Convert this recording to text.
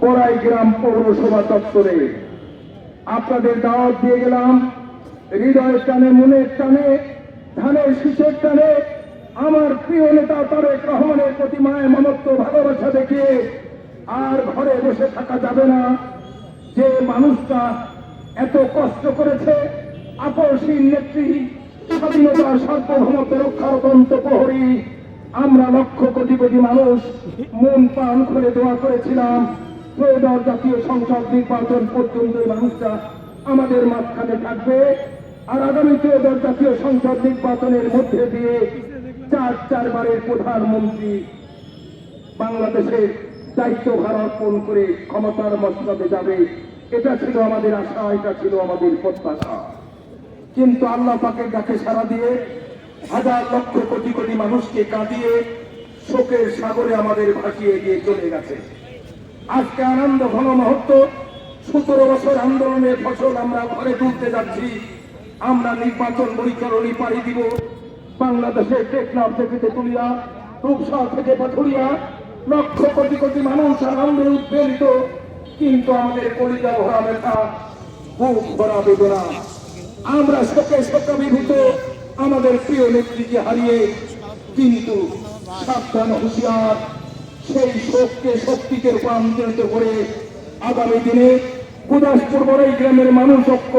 বড়াই গ্রাম পৌরসভা দপ্তরে। আপনাদের দাওয়াত দিয়ে গেলাম হৃদয়ের টানে, মনের টানে, ধানের শীষের টানে। আমার প্রিয় নেতা তারেক রহমানের প্রতি মায়ের মমত্ব, ভালোবাসা দেখিয়ে আর ঘরে বসে থাকা যাবে না। যে মানুষটা এত কষ্ট করেছে আপসীন নেত্রী, স্বাধীনতার সার্বভৌমত্ব রক্ষার প্রহরী আমরা লক্ষ কোটি কোটি মানুষ, মন প্রাণ খুলে দোয়া করেছিলাম। ত্রয়োদশ জাতীয় সংসদ নির্বাচন পর্যন্ত মানুষটা আমাদের মাঝখানে থাকবে। আর আগামী ত্রয়োদশ জাতীয় সংসদ নির্বাচনের মধ্যে দিয়ে চার চারবারের প্রধানমন্ত্রী বাংলাদেশের দায়িত্বভার অর্পণ করে ক্ষমতার মসনদে যাবে। এটা ছিল আমাদের আশা, এটা ছিল আমাদের প্রত্যাশা। কিন্তু আল্লাহ পাকের ডাকে সারা দিয়ে হাজার লক্ষ কোটি কোটি মানুষকে কাঁদিয়ে শোকের সাগরে আমাদের ভাসিয়ে দিয়ে চলে গেছে। আজকে আনন্দ ঘন মুহূর্ত, সতেরো বছর আন্দোলনের ফসল আমরা ঘরে তুলতে যাচ্ছি। আমরা নির্বাচন বৈতরণী পাড়ি দিব। বাংলাদেশের টেকনাফ থেকে তেতুলিয়া, রূপসা থেকে পাথুরিয়া, লক্ষ কোটি কোটি মানুষ আনন্দে উদ্বেলিত কিন্তু আমাদের কলিজা ভরা ব্যথা, বুক ভরা বেদনা। আমরা শোকে শোকাভিভূত আমাদের প্রিয় নেত্রীকে হারিয়ে কিন্তু সাবধান হুঁশিয়ার সেই শোককে শক্তিকে রূপান্তরিত করে আগামী দিনে গুদাসপুর বড়াই গ্রামের মানুষ ঐক্য